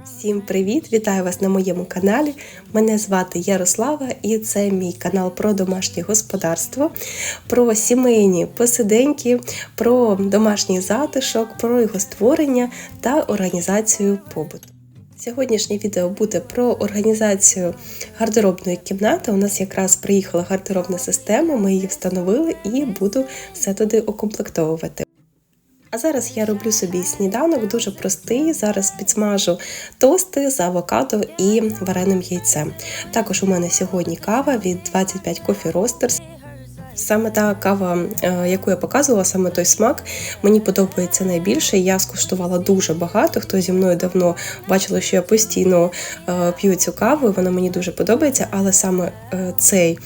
Всім привіт! Вітаю вас на моєму каналі. Мене звати Ярослава, і це мій канал про домашнє господарство, про сімейні посиденьки, про домашній затишок, про його створення та організацію побуту. Сьогоднішнє відео буде про організацію гардеробної кімнати. У нас якраз приїхала гардеробна система, ми її встановили і буду все туди укомплектовувати. А зараз я роблю собі сніданок дуже простий. Зараз підсмажу тости з авокадо і вареним яйцем. Також у мене сьогодні кава від 25 Coffee Roasters. Саме та кава, е, яку я показувала, саме той смак, мені подобається найбільше. Я скуштувала дуже багато. Хто зі мною давно бачили, що я постійно е, п'ю цю каву, вона мені дуже подобається, але саме е, цей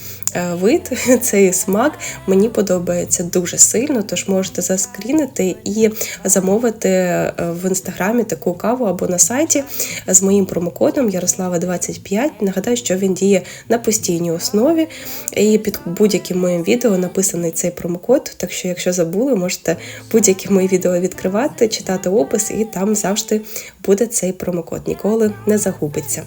вид, цей смак мені подобається дуже сильно. Тож можете заскрінити і замовити в інстаграмі таку каву або на сайті з моїм промокодом Ярослава25. Нагадаю, що він діє на постійній основі, і під будь-яким моїм відео написаний цей промокод. Так що, якщо забули, можете будь-які мої відео відкривати, читати опис, і там завжди буде цей промокод. Ніколи не загубиться.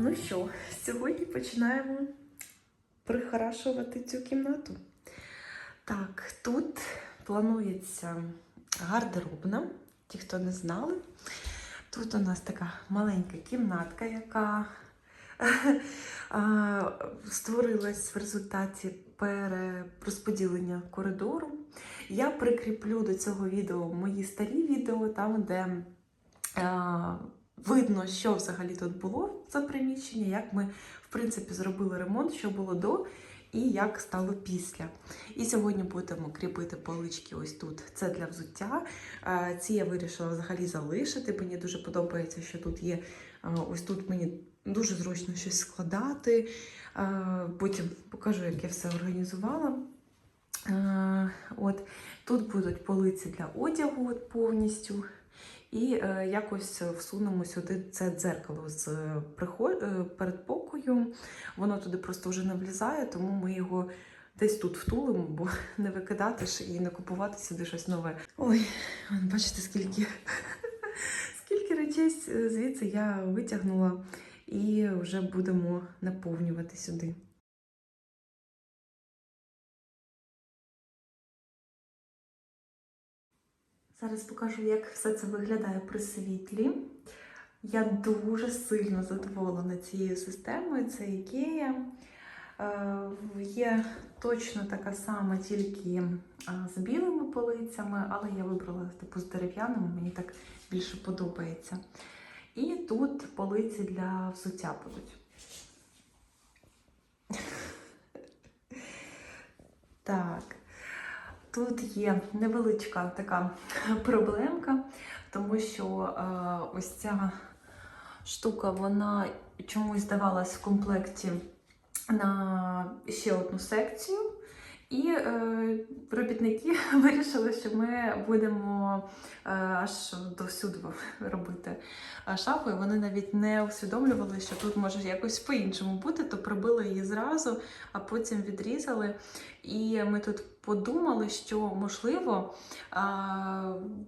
Ну що, сьогодні починаємо прихорашувати цю кімнату. Так, тут планується гардеробна, ті, хто не знали. Тут у нас така маленька кімнатка, яка створилась в результаті перерозподілення коридору. Я прикріплю до цього відео мої старі відео, там, де видно, що взагалі тут було за приміщення, як ми, в принципі, зробили ремонт, що було до і як стало після. І сьогодні будемо кріпити полички ось тут. Це для взуття. Е, Ці я вирішила взагалі залишити. Мені дуже подобається, що тут є. е, Ось тут мені дуже зручно щось складати. Е, Потім покажу, як я все організувала. От тут будуть полиці для одягу повністю. І е, якось всунемо сюди це дзеркало з е, е, передпокою. Воно туди просто вже не влізає, тому ми його десь тут втулимо, бо не викидати ж і не купувати сюди щось нове. Ой, бачите, скільки, скільки речей звідси я витягнула і вже будемо наповнювати сюди. Зараз покажу, як все це виглядає при світлі. Я дуже сильно задоволена цією системою. Це Ікея. Е, Є точно така сама, тільки е, з білими полицями, але я вибрала типу з дерев'яними, мені так більше подобається. І тут полиці для взуття будуть. Так. Тут є невеличка така проблемка, тому що е, ось ця штука, вона чомусь здавалась в комплекті на ще одну секцію. І е, робітники вирішили, що ми будемо е, аж досюди робити шафу. І вони навіть не усвідомлювали, що тут може якось по-іншому бути, то прибили її зразу, а потім відрізали. І ми тут подумали, що можливо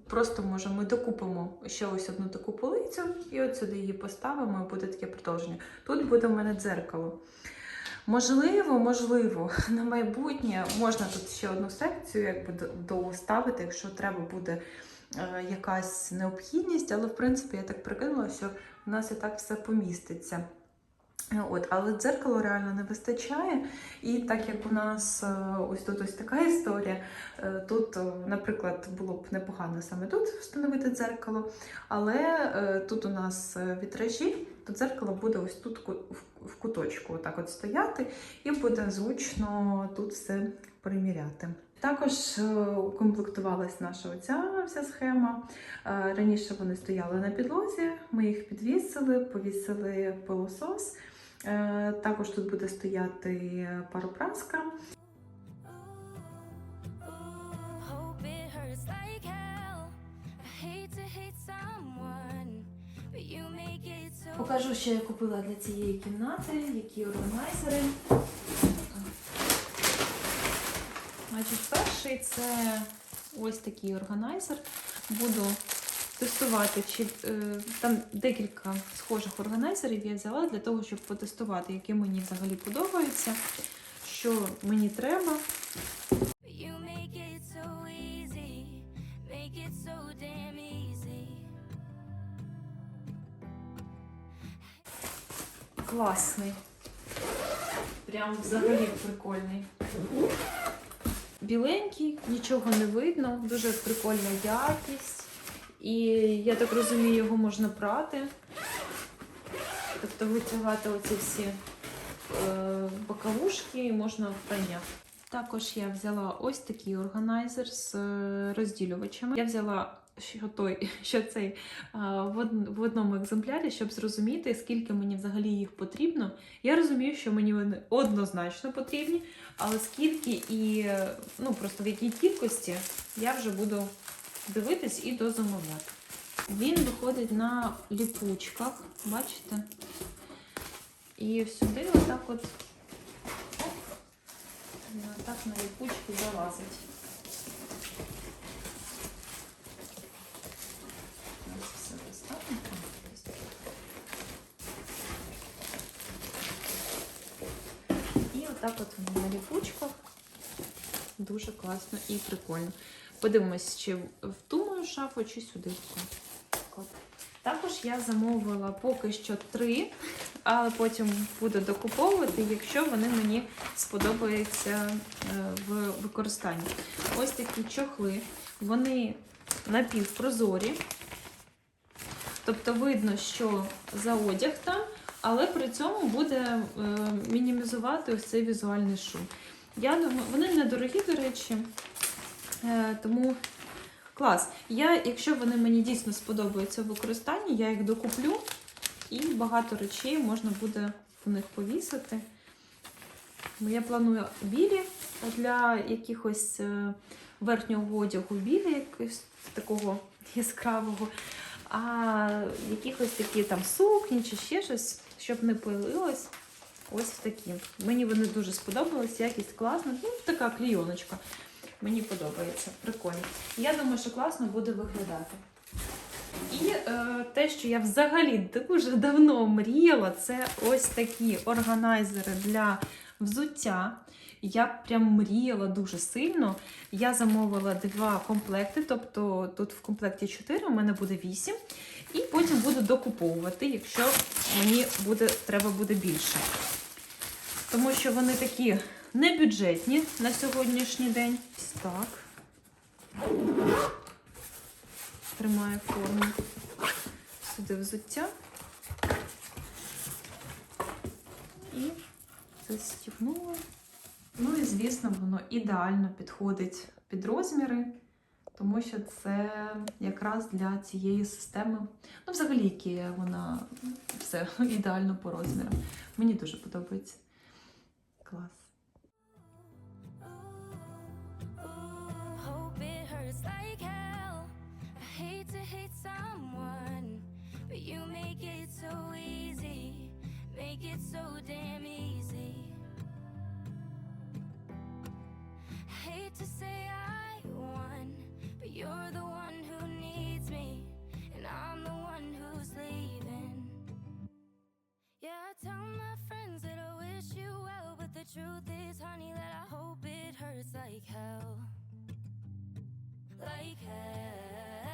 просто може ми докупимо ще ось одну таку полицю, і от сюди її поставимо, і буде таке продовження. Тут буде в мене дзеркало. Можливо, можливо, на майбутнє можна тут ще одну секцію якби доставити, якщо треба буде е, якась необхідність, але в принципі я так прикинула, що в нас і так все поміститься. От, але дзеркало реально не вистачає. І так як у нас е, ось тут ось така історія, е, тут, е, наприклад, було б непогано саме тут встановити дзеркало, але тут у нас вітражі, то дзеркало буде ось тут в- куточку, отак от стояти, і буде зручно тут все приміряти. Також укомплектувалась наша оця вся схема. Раніше вони стояли на підлозі, ми їх підвісили, повісили пилосос. Е, Також тут буде стояти паропраска. Покажу, що я купила для цієї кімнати, які органайзери. Значить, перший це ось такий органайзер. Буду тестувати, чи е, там декілька схожих органайзерів я взяла для того, щоб потестувати, які мені взагалі подобаються, що мені треба. Класний. Прям взагалі прикольний. Біленький, нічого не видно, дуже прикольна якість. І я так розумію, його можна прати. Тобто витягати оці всі е, боковушки і можна в прання. Також я взяла ось такий органайзер з е, розділювачами. Я взяла що той, що цей е, в одному екземплярі, щоб зрозуміти, скільки мені взагалі їх потрібно. Я розумію, що мені вони однозначно потрібні, але скільки і ну просто в якій кількості я вже буду дивитись і дозамовляти. Він виходить на ліпучках, бачите? І сюди отак от оп, отак на ліпучки залазить. І отак от на ліпучках. Дуже класно і прикольно. Подивимось, чи в ту мою шафу, чи сюди. Також я замовила поки що три, але потім буду докуповувати, якщо вони мені сподобаються е, в використанні. Ось такі чохли. Вони напівпрозорі. Тобто видно, що за одяг там, але при цьому буде е, мінімізувати ось цей візуальний шум. Я думаю, вони недорогі, до речі, тому клас. Я, якщо вони мені дійсно сподобаються в використанні, я їх докуплю і багато речей можна буде в них повісити. Я планую білі для якихось е, верхнього одягу білі, якогось такого яскравого, а якихось такі там сукні чи ще щось, щоб не пилилось. Ось такі. Мені вони дуже сподобались, якість класна. Ну, така клійоночка. Мені подобається. Прикольно. Я думаю, що класно буде виглядати. І е, те, що я взагалі дуже давно мріяла, це ось такі органайзери для взуття. Я прям мріяла дуже сильно. Я замовила два комплекти, тобто тут в комплекті 4, у мене буде 8. І потім буду докуповувати, якщо мені буде, треба буде більше. Тому що вони такі небюджетні на сьогоднішній день. Так. Тримає форму. Сюди взуття. І застібнула. Ну і звісно, воно ідеально підходить під розміри, тому що це якраз для цієї системи. Ну, взагалі, які вона все ідеально по розмірам. Мені дуже подобається. Клас. Someone, but you make it so easy, make it so damn easy. Hate to say I won, but you're the one who needs me, and I'm the one who's leaving. Yeah, I tell my friends that I wish you well, but the truth is, honey, that I hope it hurts like hell. Like hell.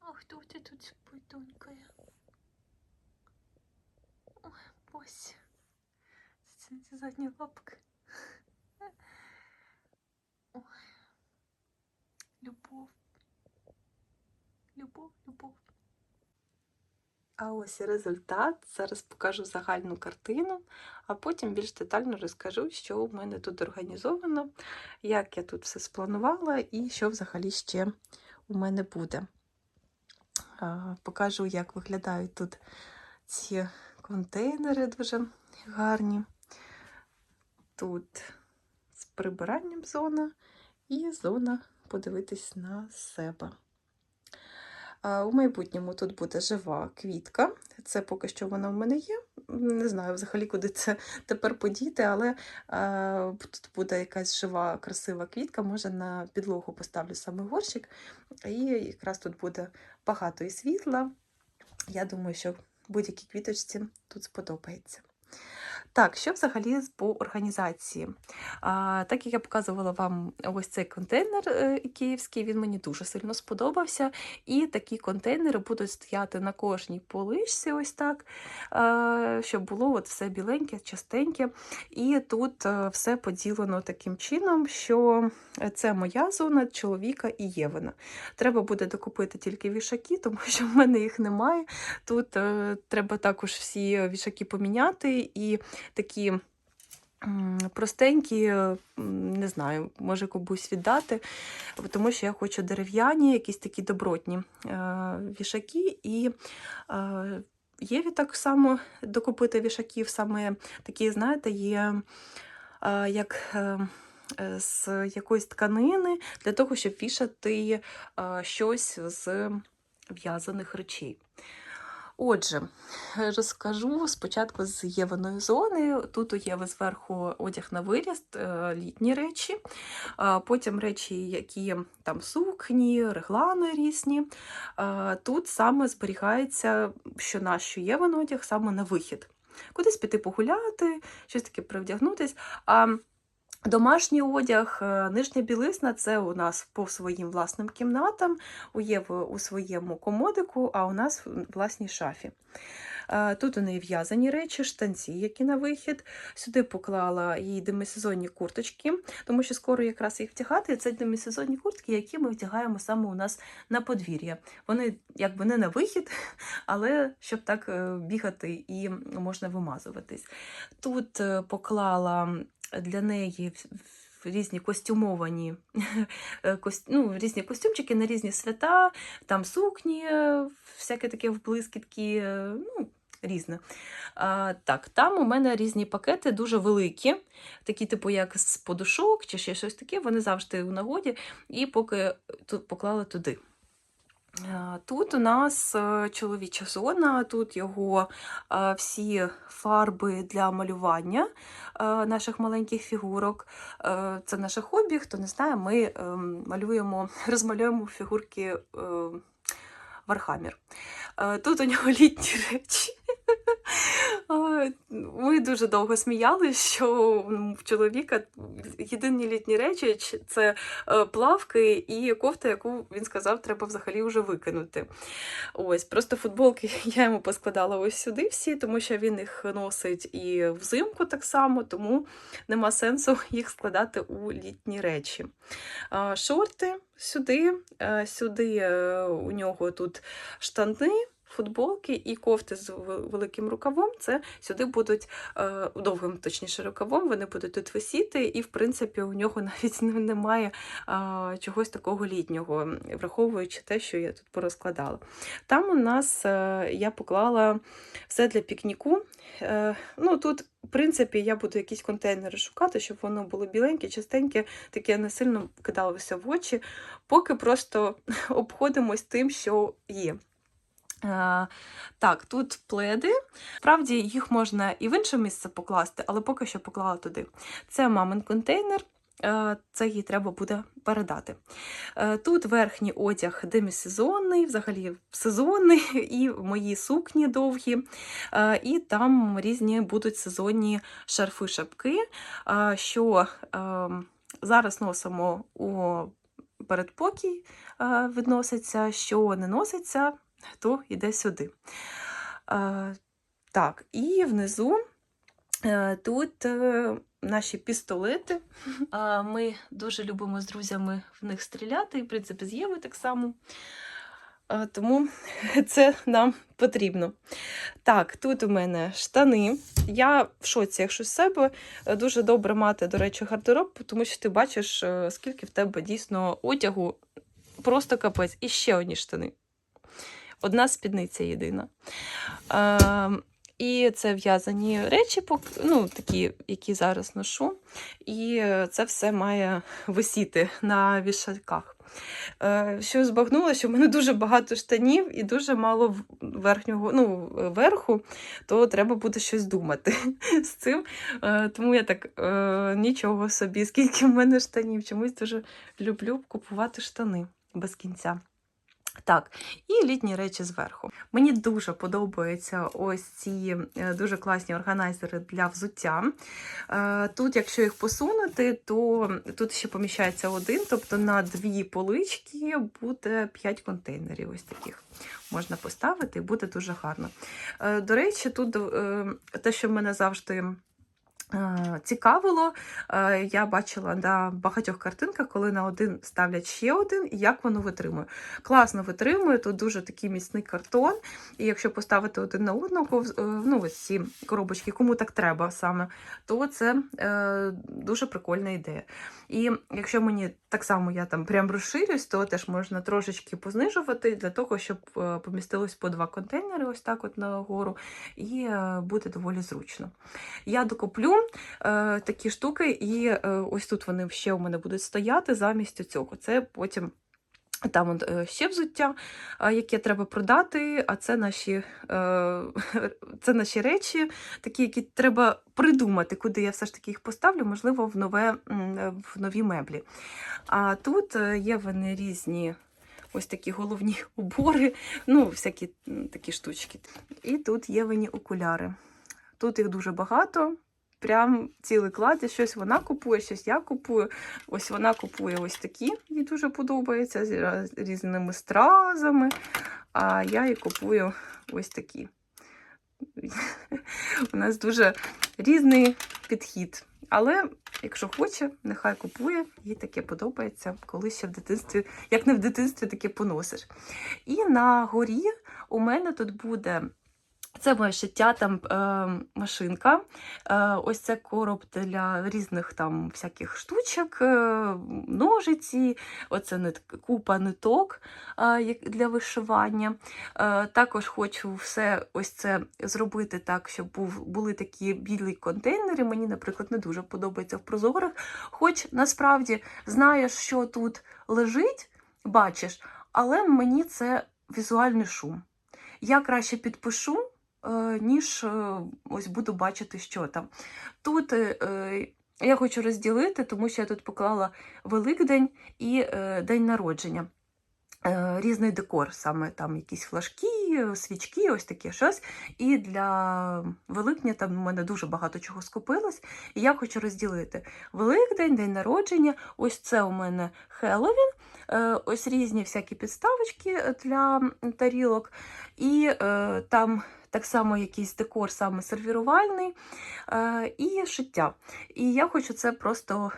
А хто ти тут донькая? Ой, Бось. Це ці задні лапки. Ой. Любов. Любов, любов. А ось і результат. Зараз покажу загальну картину, а потім більш детально розкажу, що у мене тут організовано, як я тут все спланувала і що взагалі ще у мене буде. Покажу, як виглядають тут ці контейнери дуже гарні. Тут з прибиранням зона і зона подивитись на себе. У майбутньому тут буде жива квітка. Це поки що вона в мене є. Не знаю взагалі, куди це тепер подіти, але тут буде якась жива, красива квітка. Може на підлогу поставлю саме горщик, і якраз тут буде багато і світла. Я думаю, що будь-якій квіточці тут сподобається. Так, що взагалі по організації? А, так як я показувала вам ось цей контейнер е, київський, він мені дуже сильно сподобався. І такі контейнери будуть стояти на кожній поличці, ось так, е, щоб було от все біленьке, частеньке. І тут е, все поділено таким чином, що це моя зона чоловіка і Євина. Треба буде докупити тільки вішаки, тому що в мене їх немає. Тут треба також всі вішаки поміняти і такі. Простенькі, е, не знаю, може комусь віддати, тому що я хочу дерев'яні, якісь такі добротні е, вішаки. І е, Єві так само докупити вішаків, саме такі, знаєте, є як з якоїсь тканини для того, щоб вішати щось з в'язаних речей. Отже, розкажу спочатку з Євиної зони. Тут у Єви зверху одяг на виріст, е, літні речі, потім речі, які там сукні, реглани різні. Тут саме зберігається, що наш що Євин одяг саме на вихід. Кудись піти погуляти, щось таке привдягнутись. Домашній одяг, е, нижня білизна це у нас по своїм власним кімнатам, у Єви у своєму комодику, а у нас в власній шафі. Е, Тут у неї в'язані речі, штанці, які на вихід. Сюди поклала їй демисезонні курточки, тому що скоро якраз їх втягати. і Це демисезонні куртки, які ми втягаємо саме у нас на подвір'я. Вони якби не на вихід, але щоб так е, бігати і можна вимазуватись. Тут поклала для неї різні костюмовані е, ну, різні костюмчики на різні свята, там сукні, е, всяке таке вблискітки, е, ну, різне. А, так, там у мене різні пакети дуже великі, такі, типу, як з подушок чи ще щось таке, вони завжди у нагоді, і поки тут поклала туди. А, Тут у нас е, чоловіча зона, тут його е, всі фарби для малювання е, наших маленьких фігурок. Е, Це наше хобі. Хто не знає, ми малюємо, розмалюємо фігурки Вархамір. Е, Тут у нього літні речі. Ми дуже довго сміялися, що в чоловіка єдині літні речі це е, плавки і кофта, яку він сказав, треба взагалі вже викинути. Ось, просто футболки я йому поскладала ось сюди всі, тому що він їх носить і взимку так само, тому нема сенсу їх складати у літні речі. Шорти сюди, е, сюди е, у нього тут штани. Футболки і кофти з великим рукавом, це сюди будуть е, довгим, точніше, рукавом, вони будуть тут висіти, і, в принципі, у нього навіть немає е, чогось такого літнього, враховуючи те, що я тут порозкладала. Там у нас е, я поклала все для пікніку. Ну, тут, в принципі, я буду якісь контейнери шукати, щоб воно було біленьке, чистеньке, таке не сильно кидалося в очі, поки просто обходимось тим, що є. Е, так, тут пледи. Справді їх можна і в інше місце покласти, але поки що поклала туди. Це мамин контейнер. е, Це їй треба буде передати. Е, Тут верхній одяг демісезонний, взагалі сезонний, і мої сукні довгі. І там різні будуть сезонні шарфи шапки, що зараз носимо у передпокій, відноситься, що не носиться, то йде сюди. Е, Так, і внизу е, тут е, наші пістолети. Ми дуже любимо з друзями в них стріляти, і, в принципі, з Євою так само. Тому це нам потрібно. Так, тут у мене штани. Я в шоці, якщо з себе дуже добре мати, до речі, гардероб, тому що ти бачиш, скільки в тебе дійсно одягу, просто капець. І ще одні штани. Одна спідниця єдина. Е, і це в'язані речі, ну, такі, які зараз ношу. І це все має висіти на вішальках. Е, Що збагнула, що в мене дуже багато штанів і дуже мало верхнього, ну, верху, то треба буде щось думати з цим. Е, Тому я так е, нічого собі, скільки в мене штанів. Чомусь дуже люблю купувати штани без кінця. Так, і літні речі зверху. Мені дуже подобаються ось ці е, дуже класні органайзери для взуття. Е, Тут, якщо їх посунути, то тут ще поміщається один, тобто на дві полички буде 5 контейнерів. Ось таких можна поставити, і буде дуже гарно. Е, До речі, тут те, що в мене завжди. Е, Цікавило, Е, я бачила на багатьох картинках, коли на один ставлять ще один, і як воно витримує. Класно витримує, тут дуже такий міцний картон. І якщо поставити один на одного, е, ну ось ці коробочки, кому так треба саме, то це е, дуже прикольна ідея. І якщо мені так само я там прям розширюсь, то теж можна трошечки познижувати для того, щоб помістилось по два контейнери, ось так от нагору, і буде доволі зручно. Я докуплю е, такі штуки, і е, ось тут вони ще у мене будуть стояти замість цього. Це потім. Там от, е, ще взуття, е, яке треба продати, а це наші, е, це наші речі, такі, які треба придумати, куди я все ж таки їх поставлю, можливо, в, нове, в нові меблі. А тут є вони різні ось такі головні убори, ну, всякі такі штучки. І тут є вони окуляри. Тут їх дуже багато. Прям цілий клад, і щось вона купує, щось я купую. Ось вона купує ось такі, їй дуже подобається, з різними стразами. А я їй купую ось такі. У нас дуже різний підхід. Але якщо хоче, нехай купує, їй таке подобається, коли ще в дитинстві, як не в дитинстві, таке поносиш. І на горі у мене тут буде. Це моє шиття, там е, машинка. Е, ось це короб для різних там всяких штучок, е, ножиці, оце нит, купа ниток е, для вишивання. Е, також хочу все ось це зробити так, щоб був, були такі білі контейнери. Мені, наприклад, не дуже подобається в прозорих. Хоч насправді знаєш, що тут лежить, бачиш, але мені це візуальний шум. Я краще підпишу, ніж е, ось буду бачити, що там. Тут е, е, я хочу розділити, тому що я тут поклала Великдень і е, день народження. Е, Різний декор, саме там якісь флажки, е, свічки, ось таке щось. І для Великдня там у мене дуже багато чого скопилось. І я хочу розділити Великдень, день народження. Ось це у мене Хеллоуін, е, ось різні всякі підставочки для тарілок. І е, там так само якийсь декор саме сервірувальний е, і шиття. І я хочу це просто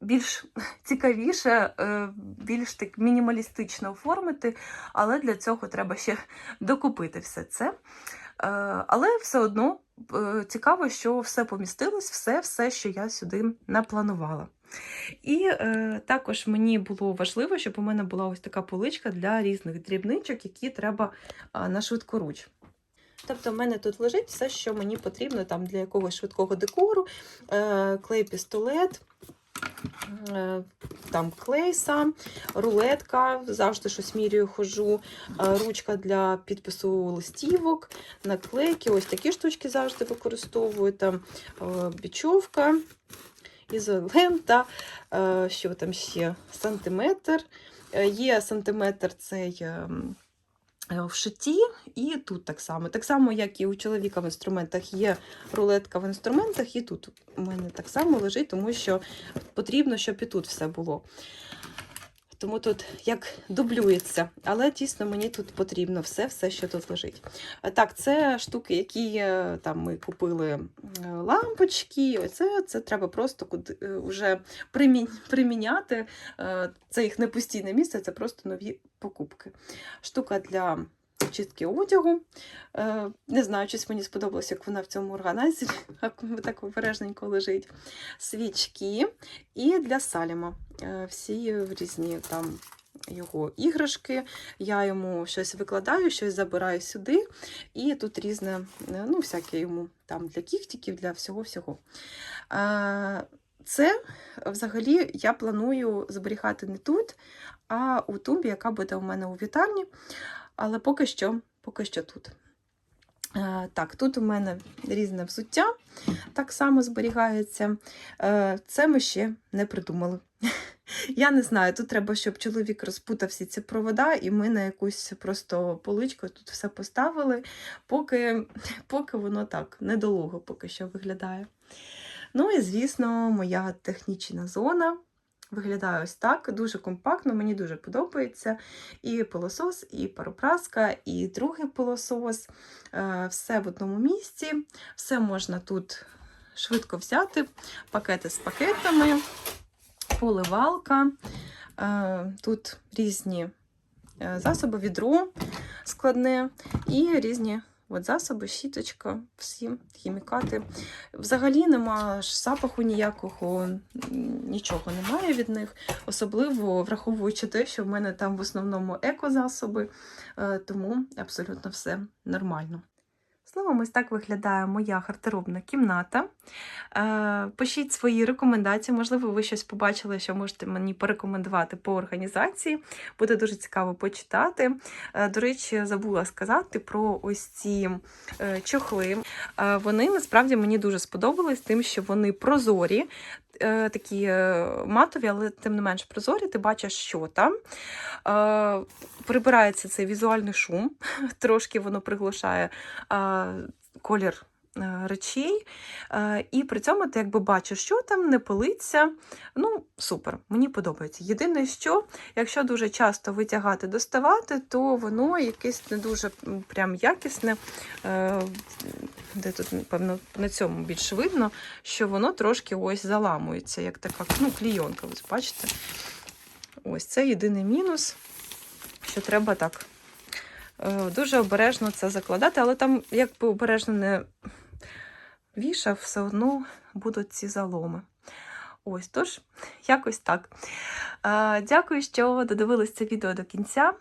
більш цікавіше, е, більш так мінімалістично оформити, але для цього треба ще докупити все це. Е, Але все одно цікаво, що все помістилось, все, все, що я сюди напланувала. І е, також мені було важливо, щоб у мене була ось така поличка для різних дрібничок, які треба на швидкоруч. Тобто, в мене тут лежить все, що мені потрібно там для якогось швидкого декору, е, клей-пістолет, е, там клей сам, рулетка, завжди щось міряю, хожу, е, ручка для підпису листівок, наклейки, ось такі штучки завжди використовую, там бічовка, ізолента, що там ще, сантиметр. Є сантиметр цей. Е, В шиті, і тут так само. Так само, як і у чоловіка в інструментах є рулетка в інструментах, і тут у мене так само лежить, тому що потрібно, щоб і тут все було. Тому тут як дублюється. Але дійсно мені тут потрібно все, все, що тут лежить. Е, Так, це штуки, які е, там ми купили лампочки. Оце це треба просто куди е, вже примі- приміняти. Це їх не постійне місце, це просто нові покупки. Штука для чистки одягу. Е, Не знаю, щось мені сподобалось, як вона в цьому органайзері так обережненько лежить. Свічки і для Саліма. Е, Всі різні там його іграшки. Я йому щось викладаю, щось забираю сюди. І тут різне, е, ну, всяке йому там для кіхтиків, для всього-всього. Це взагалі я планую зберігати не тут, а у тумбі, яка буде у мене у вітальні. Але поки що, поки що тут. Е, Так, тут у мене різне взуття так само зберігається. Е, Це ми ще не придумали. Я не знаю, тут треба, щоб чоловік розпутав всі ці провода, і ми на якусь просто поличку тут все поставили, поки, поки воно так недолуго поки що виглядає. Ну і, звісно, моя технічна зона. Виглядає ось так, дуже компактно, мені дуже подобається. І пилосос, і паропраска, і другий пилосос. Е, Все в одному місці. Все можна тут швидко взяти. Пакети з пакетами, поливалка. Е, Тут різні е, засоби, відро складне і різні от засоби, щіточка, всі хімікати. Взагалі нема запаху ніякого, нічого немає від них, особливо враховуючи те, що в мене там в основному екозасоби, е, тому абсолютно все нормально. Словом, ось так виглядає моя гардеробна кімната. Е, Пишіть свої рекомендації, можливо, ви щось побачили, що можете мені порекомендувати по організації. Буде дуже цікаво почитати. Е, До речі, забула сказати про ось ці е, чохли. Вони насправді мені дуже сподобались, тим, що вони прозорі, такі матові, але тим не менш прозорі. Ти бачиш, що там. Прибирається цей візуальний шум, трошки воно приглушає колір е, речей. Е, І при цьому ти якби бачиш, що там не пилиться. Ну, супер, мені подобається. Єдине, що якщо дуже часто витягати, доставати, то воно якесь не дуже прям якісне. Е, Де тут, напевно, на цьому більш видно, що воно трошки ось заламується, як така ну, клійонка. Ось бачите? Ось це єдиний мінус, що треба так дуже обережно це закладати, але там, як би обережно не вішав, все одно будуть ці заломи. Ось, тож, якось так. Е, Дякую, що додивились це відео до кінця.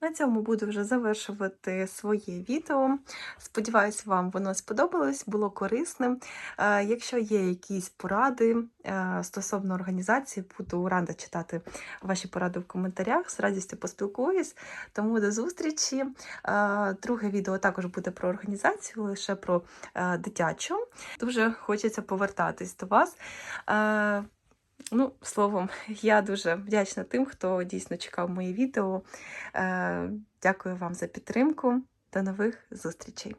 На цьому буду вже завершувати своє відео. Сподіваюсь, вам воно сподобалось, було корисним. Е, Якщо є якісь поради е, стосовно організації, буду рада читати ваші поради в коментарях. З радістю поспілкуюсь. Тому до зустрічі. Е, Друге відео також буде про організацію, лише про дитячу. Дуже хочеться повертатись до вас. Ну, словом, я дуже вдячна тим, хто дійсно чекав мої відео. Е, Дякую вам за підтримку. До нових зустрічей!